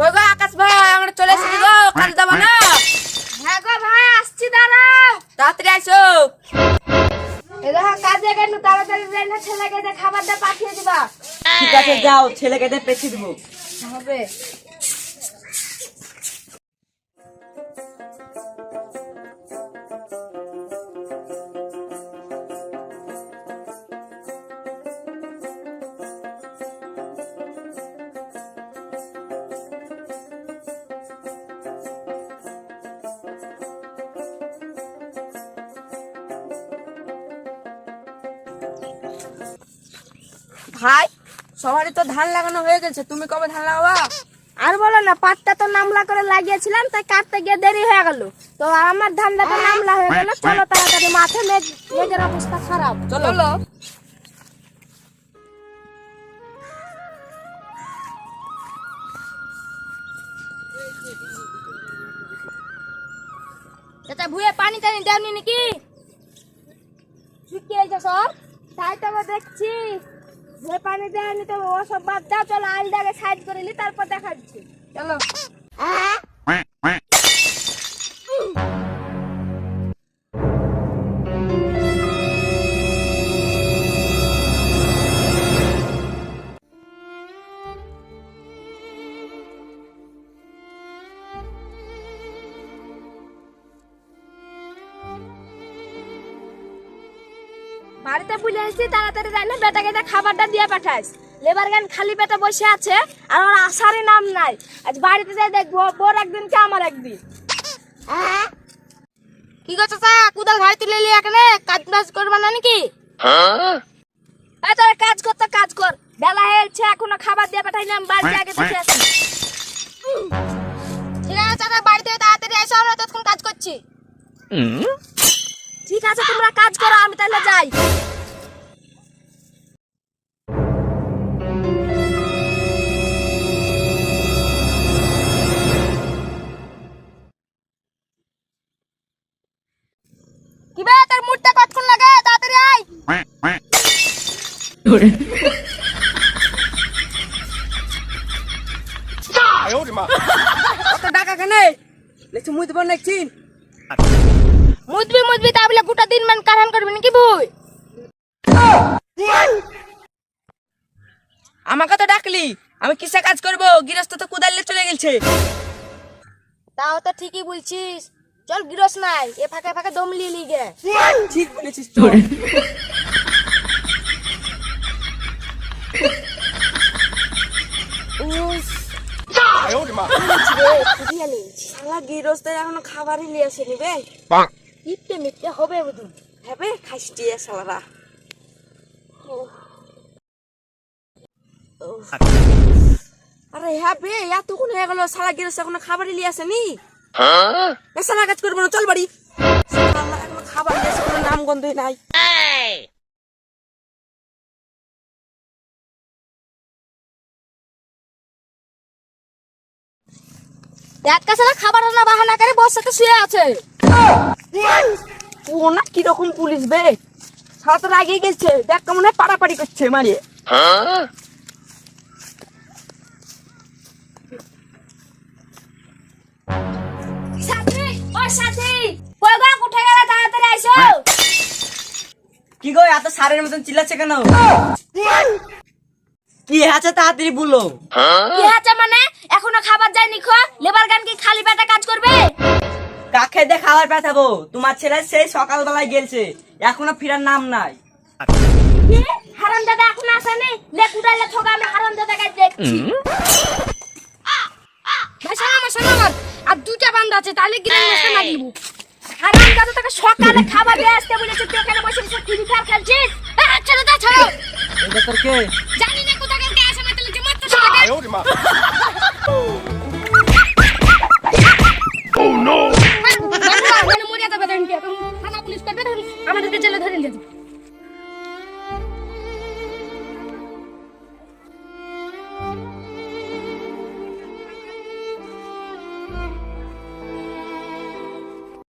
ওই গো আকাশ ভাই আমরা চলে এসেছি গো কাল যাব না? হ্যাঁ গো ভাই আসছি দাঁড়াও। তাড়াতাড়ি আসো। এ দেখো কাজে কেন তাড়াতাড়ি যাই না ছেলেকে খাবারটা পাঠিয়ে দিবা। ঠিক আছে যাও ছেলেকে পেছিয়ে পেছি দেবো। হবে। ভাই সবারই তো ধান লাগানো হয়ে গেছে তুমি কবে ধান লাগাবা? আর বলো না পাটটা তো নামলা করে লাগিয়েছিলাম তাই কাটতে গিয়ে দেরি হয়ে গেল। তো আমার ধানটা তো নামলা হয়ে গেল চলো তাড়াতাড়ি মাঠে মেঘ মেঘের অবস্থা খারাপ। চলো। চাচা ভুয়ে পানি টানি দেওনি নাকি? শুকিয়েছে সব। তাই তো দেখছি। ভুয়ে পানি দেয়নি তো ওসব বাদ দাও, চলো আলদাকে সাইড করে নি তারপর দেখাচ্ছি। চলো। বাড়িতে বুঝে এসেছি তাড়াতাড়ি যাই না বেটাকে যা খাবারটা দিয়ে পাঠাইস লেবার গান খালি পেটে বসে আছে আর ওর আসারই নাম নাই। আজ বাড়িতে যাই দেখব বোর একদিন কে আমার একদিন। কি গো চাচা কুদাল ভাই তুলে নিয়ে এখানে? কাজ বাজ করবা না নাকি? এই তোরা কাজ কর তো কাজ কর। বেলা হয়েছে এখনও খাবার দিয়ে পাঠাইলাম বাড়িতে আগে দেখে আসি ঠিক আছে চাচা বাড়িতে তাড়াতাড়ি এসো আমরা ততক্ষণ কাজ করছি। ঠিক আছে তোমরা কাজ করো আমি তাহলে যাই। কি বে তোর মুডটা কতক্ষণ লাগে? তাড়াতাড়ি আয়। কত টাকা কেন? লেছি মুই নাকি মুদবি মুদবি তা বলে গোটা দিন মান কারণ করবি নাকি বই আমাকে তো ডাকলি আমি কিসে কাজ করব? গৃহস্থ তো কুদালে চলে গেছে তাও তো ঠিকই বলছিস। চল গিরস নাই এ ফাঁকে ফাঁকে দম লিয়ে লিগে ঠিক বলেছিস চল শালা গৃহস্থ এখনও খাবারই নিয়ে আসেনি বে। ইপটে মিটতে হবে বুধু। হবে খাইছি শালারা আরে হ্যাঁ বে এতক্ষণ হয়ে গেল? এখনও নিয়ে এ শালা কাজ করব না চল বাড়ি। এখনও খাবার নিয়ে আসে কোনো নাম গন্ধই নাই। খাবার আনা বাহানা করে বস সাথে শুয়ে আছে। ও না কীরকম পুলিশ বে? সারা তো গেছে দেখ কেমন পাড়াপাড়ি করছে মারিয়ে আইসো? কি গো এত সারের মতন চিল্লাচ্ছে কেন? কি আছে তাড়াতাড়ি বলো। কি আছে মানে? এখনও খাবার যায়নি খো? লেবার গান কি খালি পেটে কাজ করবে? কাকে দিয়ে খাবার পাঠাবো। তোমার ছেলে সেই সকালবেলায় গেছে এখনও ফিরার নাম নাই। হারাম দাদা এখন আসেনি লে কুড়াইলে ঠোকা আমি হারাম দাদা দেখছি ভাই শোনো আমার আর দুটা বান্ধা আছে তাহলে গিয়ে নেশা না দিব হারাম দাদা তোকে সকালে খাবার দিয়ে আসতে বলেছে তুই এখানে বসে বসে টিভি খেলছিস? ছেড়ে দাও ছেড়ো। এটা তোর কে?